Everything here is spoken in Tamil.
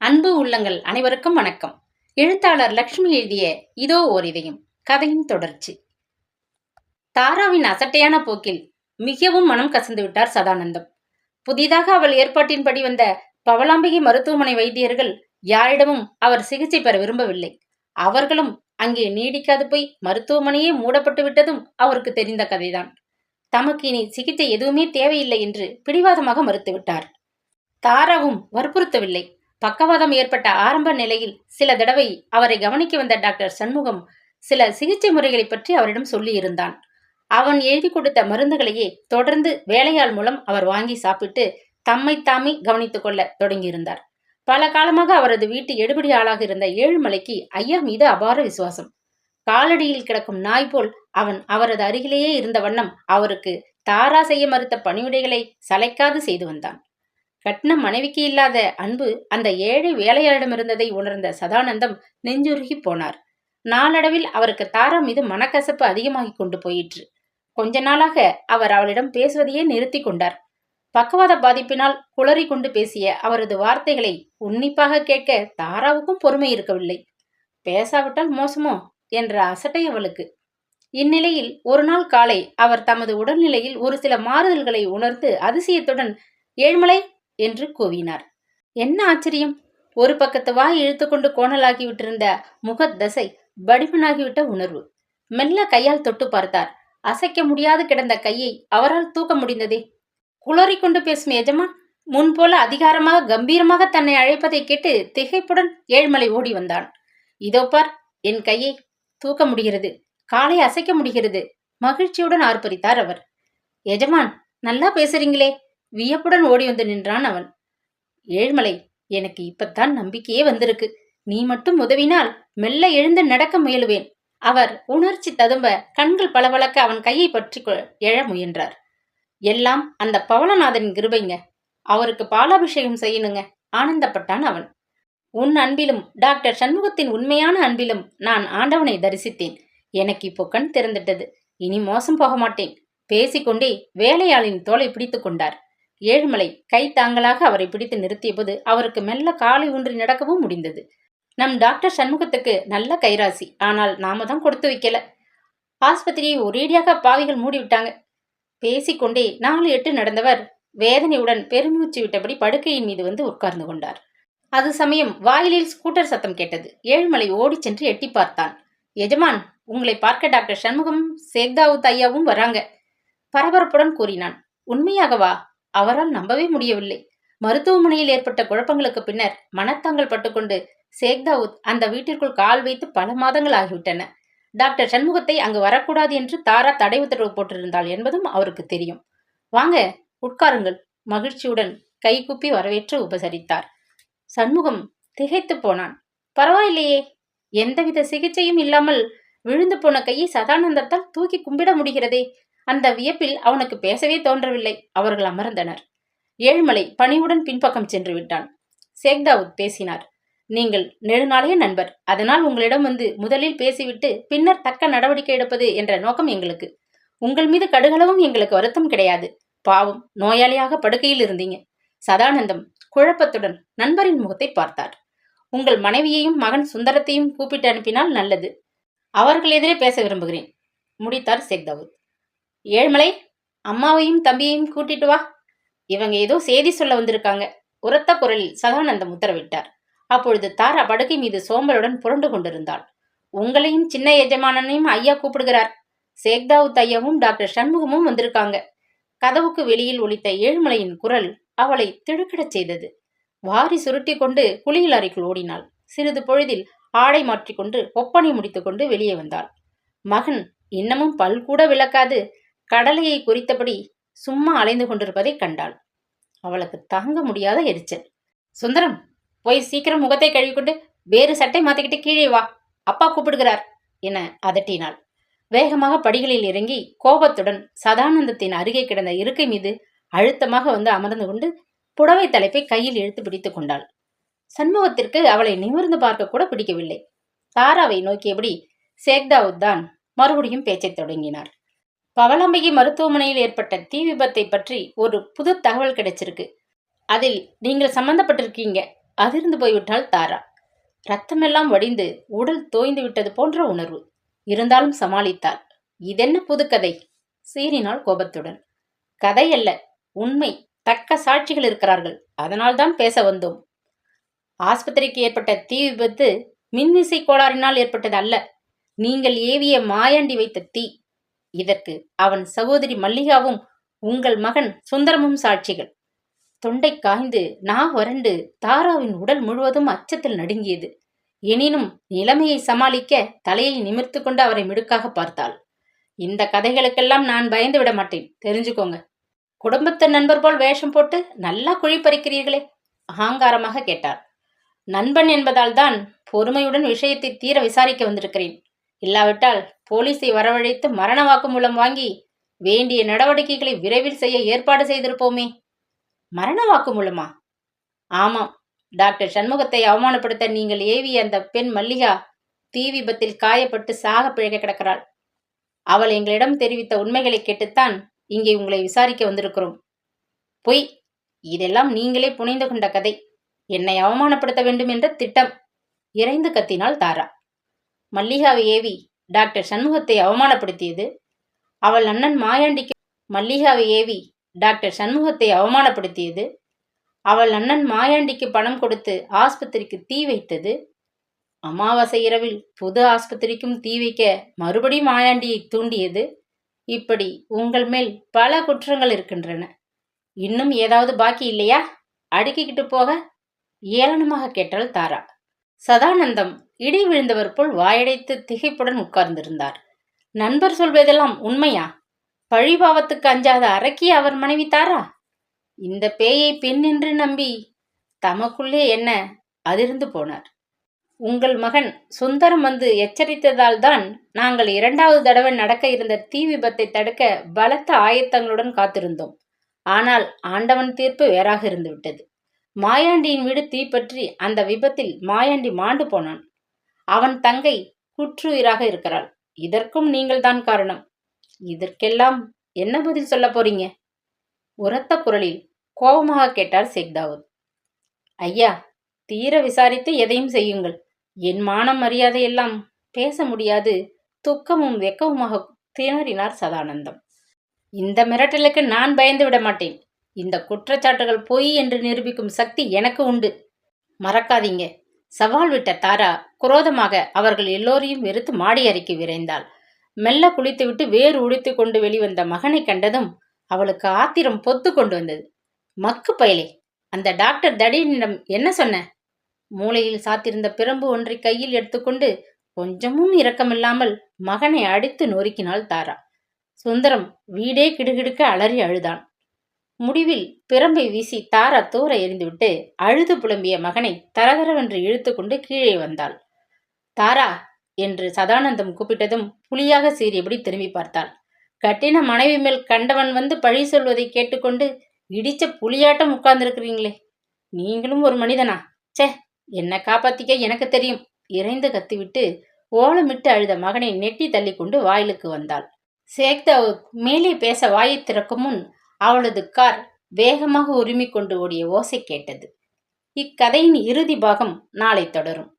அன்பு உள்ளங்கள் அனைவருக்கும் வணக்கம். எழுத்தாளர் லக்ஷ்மி எழுதிய இதோ ஓர் இதயம் கதையின் தொடர்ச்சி. தாராவின் அசட்டையான போக்கில் மிகவும் மனம் கசந்து விட்டார் சதானந்தம். புதிதாக அவள் ஏற்பாட்டின்படி வந்த பவலாம்பிகை மருத்துவமனை வைத்தியர்கள் யாரிடமும் அவர் சிகிச்சை பெற விரும்பவில்லை. அவர்களும் அங்கே நீடிக்காது போய் மருத்துவமனையே மூடப்பட்டு விட்டதும் அவருக்கு தெரிந்த கதைதான். தமக்கு இனி சிகிச்சை எதுவுமே தேவையில்லை என்று பிடிவாதமாக மறுத்துவிட்டார் தாராவும் வற்புறுத்தவில்லை. பக்கவாதம் ஏற்பட்ட ஆரம்ப நிலையில் சில தடவை அவரை கவனிக்க வந்த டாக்டர் சண்முகம் சில சிகிச்சை முறைகளை பற்றி அவரிடம் சொல்லியிருந்தான். அவன் எழுதி கொடுத்த மருந்துகளையே தொடர்ந்து வேலையாள் மூலம் அவர் வாங்கி சாப்பிட்டு தம்மை தாமே கவனித்துக் கொள்ள தொடங்கியிருந்தார். பல காலமாக அவரது வீட்டு எடுபடி ஆளாக இருந்த ஏழுமலைக்கு ஐயா மீது அபார விசுவாசம். காலடியில் கிடக்கும் நாய் போல் அவன் அவரது அருகிலேயே இருந்த வண்ணம் அவருக்கு தாரா செய்ய மறுத்த பணிவிடைகளை சளைக்காது செய்து வந்தான். கட்டின மனைவிக்கு இல்லாத அன்பு அந்த ஏழை வேலையாளிடம் இருந்ததை உணர்ந்த சதானந்தம் நெஞ்சுருகி போனார். நாளடைவில் அவருக்கு தாரா மீது மனக்கசப்பு அதிகமாகிக் கொண்டு போயிற்று. கொஞ்ச நாளாக அவர் அவளிடம் பேசுவதையே நிறுத்தி கொண்டார். பக்கவாத பாதிப்பினால் குளறி கொண்டு பேசிய அவரது வார்த்தைகளை உன்னிப்பாக கேட்க தாராவுக்கும் பொறுமை இருக்கவில்லை. பேசாவிட்டால் மோசமோ? என்ற அசட்டை அவளுக்கு. இந்நிலையில் ஒரு நாள் காலை அவர் தமது உடல்நிலையில் ஒரு சில மாறுதல்களை உணர்ந்து அதிசயத்துடன் ஏழ்மலை என்று கூவினார். என்ன ஆச்சரியம்? ஒரு பக்கத்து வாய் இழுத்துக்கொண்டு கோணலாகி விட்டிருந்த முகத்தசை வடிவனாகிவிட்ட உணர்வு. மெல்ல கையால் தொட்டு பார்த்தார். அசைக்க முடியாது கிடந்த கையை அவரால் தூக்க முடிந்ததே. குளறிக்கொண்டு பேசும் எஜமான் முன்போல அதிகாரமாக கம்பீரமாக தன்னை அழைப்பதை கேட்டு திகைப்புடன் ஏழ்மலை ஓடி வந்தான். இதோ பார் என் கையை தூக்க முடிகிறது. காலை அசைக்க முடிகிறது. மகிழ்ச்சியுடன் ஆர்ப்பரித்தார் அவர். எஜமான் நல்லா பேசுறீங்களே. வியப்புடன் ஓடி வந்து நின்றான் அவன். ஏழ்மலை எனக்கு இப்பத்தான் நம்பிக்கையே வந்திருக்கு. நீ மட்டும் உதவினால் மெல்ல எழுந்து நடக்க முயலுவேன். அவர் உணர்ச்சி ததும்ப கண்கள் பளபளக்க அவன் கையை பற்றி எழ முயன்றார். எல்லாம் அந்த பவளநாதன் கிருபைங்க. அவருக்கு பாலாபிஷேகம் செய்யணுங்க. ஆனந்தப்பட்டான் அவன். உன் அன்பிலும் டாக்டர் சண்முகத்தின் உண்மையான அன்பிலும் நான் ஆண்டவனை தரிசித்தேன். எனக்கு இப்போ கண் திறந்துட்டது. இனி மோசம் போக மாட்டேன் பேசிக்கொண்டே வேலையாளின் தோலை பிடித்து கொண்டார். ஏழுமலை கை தாங்களாக அவரை பிடித்து நிறுத்தியபோது அவருக்கு மெல்ல காலை ஊன்றி நடக்கவும் முடிந்தது. நம் டாக்டர் சண்முகத்துக்கு நல்ல கைராசி ஆனால் நாம தான் கொடுத்து வைக்கல. ஆஸ்பத்திரியை ஒரேடியாக பாவிகள் மூடிவிட்டாங்க. பேசிக்கொண்டே நாலு எட்டு நடந்தவர் வேதனையுடன் பெருமூச்சு விட்டபடி படுக்கையின் மீது வந்து உட்கார்ந்து கொண்டார். அது சமயம் வாயிலில் ஸ்கூட்டர் சத்தம் கேட்டது. ஏழுமலை ஓடிச் சென்று எட்டி பார்த்தான். எஜமான் உங்களை பார்க்க டாக்டர் சண்முகம் சேக்தாவுத் ஐயாவும் வராங்க பரபரப்புடன் கூறினான். உண்மையாகவா? அவரால் நம்பவே முடியவில்லை. மருத்துவமனையில் ஏற்பட்ட குழப்பங்களுக்கு பின்னர் மனத்தாங்கள் பட்டுக்கொண்டு சேக்தாவுத் அந்த வீட்டிற்குள் கால் வைத்து பல மாதங்கள் ஆகிவிட்டன. டாக்டர் சண்முகத்தை அங்கு வரக்கூடாது என்று தாரா தடை உத்தரவு போட்டிருந்தாள் என்பதும் அவருக்கு தெரியும். வாங்க உட்காருங்கள். மகிழ்ச்சியுடன் கைகூப்பி வரவேற்று உபசரித்தார். சண்முகம் திகைத்து போனான். பரவாயில்லையே. எந்தவித சிகிச்சையும் இல்லாமல் விழுந்து போன கையை சதானந்தத்தால் தூக்கி கும்பிட முடிகிறதே. அந்த வியப்பில் அவனுக்கு பேசவே தோன்றவில்லை. அவர்கள் அமர்ந்தனர். ஏழ்மலை பணிவுடன் பின்பக்கம் சென்று விட்டான். சேக்தாவுத் பேசினார். நீங்கள் நெடுநாளைய நண்பர். அதனால் உங்களிடம் வந்து முதலில் பேசிவிட்டு பின்னர் தக்க நடவடிக்கை எடுப்பது என்ற நோக்கம் எங்களுக்கு. உங்கள் மீது கடுகளவும் எங்களுக்கு வருத்தம் கிடையாது. பாவம் நோயாளியாக படுக்கையில் இருந்தீங்க. சதானந்தம் குழப்பத்துடன் நண்பரின் முகத்தை பார்த்தார். உங்கள் மனைவியையும் மகன் சுந்தரத்தையும் கூப்பிட்டு அனுப்பினால் நல்லது. அவர்கள் எதிரே பேச விரும்புகிறேன். முடித்தார் சேக்தாவுத் ஏழ்மலை அம்மாவையும் தம்பியையும் கூட்டிட்டு வா. இவங்க ஏதோ செய்தி சொல்ல வந்திருக்காங்க. உரத்த குரலில் சதானந்தம் உத்தரவிட்டார். அப்பொழுது தாரா படுக்கை மீது சோம்பலுடன் புரண்டு கொண்டிருந்தாள். உங்களையும் சின்ன எஜமானனையும் ஐயா கூப்பிடுகிறார். சேக்தாவுத் ஐயாவும் டாக்டர் சண்முகமும் வந்திருக்காங்க. கதவுக்கு வெளியில் ஒலித்த ஏழுமலையின் குரல் அவளை திடுக்கிடச் செய்தது. வாரி சுருட்டி கொண்டு குளியல் அறைக்குள் ஓடினாள். சிறிது பொழுதில் ஆடை மாற்றிக்கொண்டு ஒப்பனை முடித்துக்கொண்டு வெளியே வந்தாள். மகன் இன்னமும் பல் கூட விளக்காது. கடலையை குறித்தபடி சும்மா அலைந்து கொண்டிருப்பதை கண்டாள். அவளுக்கு தாங்க முடியாத எரிச்சல். சுந்தரம் போய் சீக்கிரம் முகத்தை கழுவிக்கொண்டு வேறு சட்டை மாத்திக்கிட்டு கீழே வா. அப்பா கூப்பிடுகிறார் என அதட்டினாள். வேகமாக படிகளில் இறங்கி கோபத்துடன் சதானந்தத்தின் அருகே கிடந்த இருக்கை மீது அழுத்தமாக வந்து அமர்ந்து கொண்டு புடவை தலைப்பை கையில் இழுத்து பிடித்து கொண்டாள். சண்முகத்திற்கு அவளை நிமிர்ந்து பார்க்க கூட பிடிக்கவில்லை. தாராவை நோக்கியபடி சேக்தாவுத்தான் மறுபடியும் பேச்சைத் தொடங்கினார். பவளம்பிகை மருத்துவமனையில் ஏற்பட்ட தீ விபத்தை பற்றி ஒரு புது தகவல் கிடைச்சிருக்கு. அதில் நீங்கள் சம்பந்தப்பட்டிருக்கீங்க. அதிர்ந்து போய்விட்டால் தாரா. ரத்தமெல்லாம் வடிந்து உடல் தோய்ந்து விட்டது போன்ற உணர்வு. இருந்தாலும் சமாளித்தாள் இதென்ன புதுக்கதை சீறினாள் கோபத்துடன். கதை அல்ல. உண்மை. தக்க சாட்சிகள் இருக்கிறார்கள். அதனால்தான் பேச வந்தோம். ஆஸ்பத்திரிக்கு ஏற்பட்ட தீ விபத்து மின்விசை கோளாறினால் ஏற்பட்டது அல்ல. நீங்கள் ஏவிய மாயாண்டி வைத்த தீ. இதற்கு அவன் சகோதரி மல்லிகாவும் உங்கள் மகன் சுந்தரமும் சாட்சிகள். தொண்டை காய்ந்து நா வறண்டு தாராவின் உடல் முழுவதும் அச்சத்தில் நடுங்கியது. எனினும் நிலைமையை சமாளிக்க தலையை நிமிர்த்து கொண்டு அவரை மிடுக்காக பார்த்தாள். இந்த கதைகளுக்கெல்லாம் நான் பயந்து விட மாட்டேன். தெரிஞ்சுக்கோங்க. குடும்பத்து நண்பர் போல் வேஷம் போட்டு நல்லா குழி பறிக்கிறீர்களே கேட்டார். நண்பன் என்பதால் தான் பொறுமையுடன் விஷயத்தை தீர விசாரிக்க வந்திருக்கிறேன். இல்லாவிட்டால் போலீஸை வரவழைத்து மரண வாக்குமூலம் வாங்கி வேண்டிய நடவடிக்கைகளை விரைவில் செய்ய ஏற்பாடு செய்திருப்போமே. மரண வாக்குமூலமா ஆமாம். டாக்டர் சண்முகத்தை அவமானப்படுத்த நீங்கள் ஏவிய அந்த பெண் மல்லிகா தீ விபத்தில் காயப்பட்டு சாக பிழைக்க கிடக்கிறாள். அவள் எங்களிடம் தெரிவித்த உண்மைகளை கேட்டுத்தான் இங்கே உங்களை விசாரிக்க வந்திருக்கிறோம். பொய். இதெல்லாம் நீங்களே புனைந்து கொண்ட கதை. என்னை அவமானப்படுத்த வேண்டும் என்ற திட்டம் இறைந்து கத்தினாள் தாரா. மல்லிகாவை ஏவி டாக்டர் சண்முகத்தை அவமானப்படுத்தியது. அவள் அண்ணன் மாயாண்டிக்கு மல்லிகாவை ஏவி டாக்டர் சண்முகத்தை அவமானப்படுத்தியது. அவள் அண்ணன் மாயாண்டிக்கு பணம் கொடுத்து ஆஸ்பத்திரிக்கு தீ வைத்தது. அமாவாசை இரவில் புது ஆஸ்பத்திரிக்கும் தீ வைக்க மறுபடியும் மாயாண்டியை தூண்டியது. இப்படி உங்கள் மேல் பல குற்றங்கள் இருக்கின்றன. இன்னும் ஏதாவது பாக்கி இல்லையா? அடுக்கிக்கிட்டு போக ஏளனமாக கேட்டாள் தாரா. சதானந்தம் இடி விழுந்தவர் போல் வாயடைத்து திகைப்புடன் உட்கார்ந்திருந்தார். நண்பர் சொல்வதெல்லாம் உண்மையா? பழிபாவத்துக்கு அஞ்சாத அரக்கி அவர் மனைவி தாரா? இந்த பேயை பெண் என்று நம்பி தமக்குள்ளே என்ன? அதிர்ந்து போனார். உங்கள் மகன் சுந்தரம் வந்து எச்சரித்ததால் தான் நாங்கள் இரண்டாவது தடவை நடக்க இருந்த தீ விபத்தை தடுக்க பலத்த ஆயத்தங்களுடன் காத்திருந்தோம். ஆனால் ஆண்டவன் தீர்ப்பு வேறாக இருந்துவிட்டது. மாயாண்டியின் வீடு தீப்பற்றி அந்த விபத்தில் மாயாண்டி மாண்டு போனான். அவன் தங்கை குற்றுயிராக இருக்கிறாள். இதற்கும் நீங்கள்தான் காரணம். இதற்கெல்லாம் என்ன பதில் சொல்ல போறீங்க? உரத்த குரலில் கோபமாக கேட்டார் சேக்தாவூத் ஐயா தீர விசாரித்து எதையும் செய்யுங்கள். என் மானம் மரியாதையெல்லாம் பேச முடியாது. துக்கமும் வெக்கமுமாக திணறினார் சதானந்தம். இந்த மிரட்டலுக்கு நான் பயந்து விட மாட்டேன். இந்த குற்றச்சாட்டுகள் பொய் என்று நிரூபிக்கும் சக்தி எனக்கு உண்டு. மறக்காதீங்க. சவால் விட்ட தாரா குரோதமாக அவர்கள் எல்லோரையும் வெறுத்து மாடி அறைக்கு விரைந்தாள். மெல்ல குளித்துவிட்டு வேறு உடித்து கொண்டு வெளிவந்த மகனை கண்டதும் அவளுக்கு ஆத்திரம் பொத்து கொண்டு வந்தது. மக்கு பயலே அந்த டாக்டர் தடியனிடம் என்ன சொன்ன? மூளையில் சாத்திருந்த பிரம்பு ஒன்றை கையில் எடுத்துக்கொண்டு கொஞ்சமும் இரக்கமில்லாமல் மகனை அடித்து நொறுக்கினாள் தாரா. சுந்தரம் வீடே கிடுகிடுக்க அலறி அழுதான். முடிவில் பிரம்பை வீசி தாரா தூர எறிந்துவிட்டு அழுது புலம்பிய மகனை தரதரவென்று இழுத்துக்கொண்டு கீழே வந்தாள். தாரா! என்று சதானந்தம் கூப்பிட்டதும் புலியாக சீறியபடி திரும்பி பார்த்தாள். கட்டின மனைவி மேல் கண்டவன் வந்து பழி சொல்வதை கேட்டுக்கொண்டு இடிச்ச புலியாட்டம் உட்கார்ந்துருக்கிறீங்களே. நீங்களும் ஒரு மனிதனா? சே என்னை காப்பாத்திக்க எனக்கு தெரியும். இறைந்து கத்திவிட்டு ஓலமிட்டு அழுத மகனை நெட்டி தள்ளி கொண்டு வாயிலுக்கு வந்தாள். சேக்தாவு மேலே பேச வாயை திறக்கும் முன் அவளது கார் வேகமாக உரிமிக் கொண்டு ஓடிய ஓசை கேட்டது. இக்கதையின் இறுதி பாகம் நாளை தொடரும்.